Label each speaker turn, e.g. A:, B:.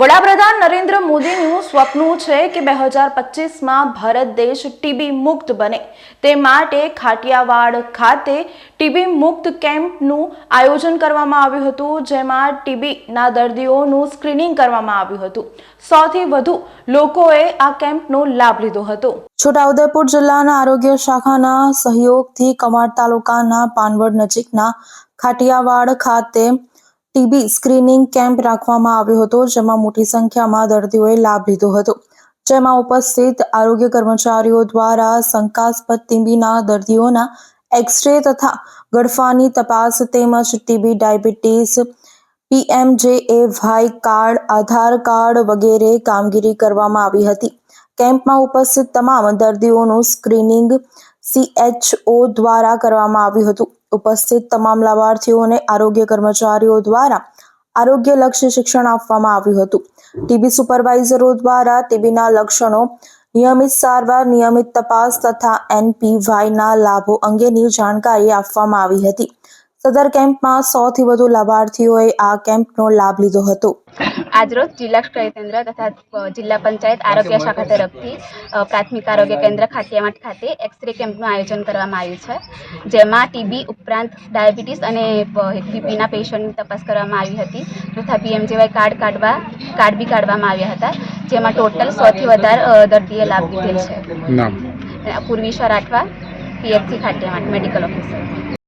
A: વડાપ્રધાન નરેન્દ્ર મોદીનું સ્વપ્ન છે કે બે હજાર પચીસમાં ભારત દેશ ટીબી મુક્ત બને. તે માટે ખાટિયાવાડ ખાતે ટીબી મુક્ત કેમ્પનું આયોજન કરવામાં આવ્યું હતું, જેમાં ટીબીના દર્દીઓનું સ્ક્રીનિંગ કરવામાં આવ્યું હતું. સૌથી વધુ લોકોએ આ કેમ્પનો લાભ લીધો હતો. છોટાઉદેપુર જિલ્લાના આરોગ્ય શાખાના સહયોગથી કમાડ તાલુકાના પાનવડ નજીકના ખાટિયાવાડ ખાતે ટીબી સ્ક્રીનિંગ કેમ્પ રાખવામાં આવ્યો હતો, જેમાં મોટી સંખ્યામાં દર્દીઓએ લાભ લીધો હતો. જેમાં ઉપસ્થિત આરોગ્ય કર્મચારીઓ દ્વારા શંકાસ્પદ ટીબીના દર્દીઓના એક્સરે તથા ગળફાની તપાસ તેમજ TB diabetes PMJAY card, Aadhaar card વગેરે કામગીરી કરવામાં આવી હતી. કેમ્પમાં ઉપસ્થિત તમામ દર્દીઓનું સ્ક્રીનિંગ સીએચઓ દ્વારા કરવામાં આવ્યું હતું. ઉપસ્થિત તમામ લાભાર્થીઓને આરોગ્ય કર્મચારીઓ દ્વારા આરોગ્યલક્ષી શિક્ષણ આપવામાં આવ્યું હતું. ટીબી સુપરવાઇઝરો દ્વારા ટીબીના લક્ષણો, નિયમિત સારવાર, નિયમિત તપાસ તથા એનપીવાયના લાભો અંગેની જાણકારી આપવામાં આવી હતી. સદર કેમ્પમાં સૌથી વધુ લાભાર્થીઓએ આ કેમ્પનો લાભ લીધો હતો.
B: આજરોજ જિલ્લા ક્ષય કેન્દ્ર તથા જિલ્લા પંચાયત આરોગ્ય શાખા તરફથી પ્રાથમિક આરોગ્ય કેન્દ્ર ખાટિયામાટ ખાતે એક્સરે કેમ્પનું આયોજન કરવામાં આવ્યું છે જેમાં ટીબી ઉપરાંત ડાયાબિટીસ અને બીપીના પેશન્ટની તપાસ કરવામાં આવી હતી તથા પીએમજેવાય કાર્ડ કાઢવા કાર્ડ બી કાઢવામાં આવ્યા હતા જેમાં ટોટલ સોથી વધારે દર્દીએ લાભ લીધેલ છે.
C: પૂર્વીશ્વર
B: પૂર્વિશા રાઠવા પીએચસી ખાટિયામાટ મેડિકલ ઓફિસર.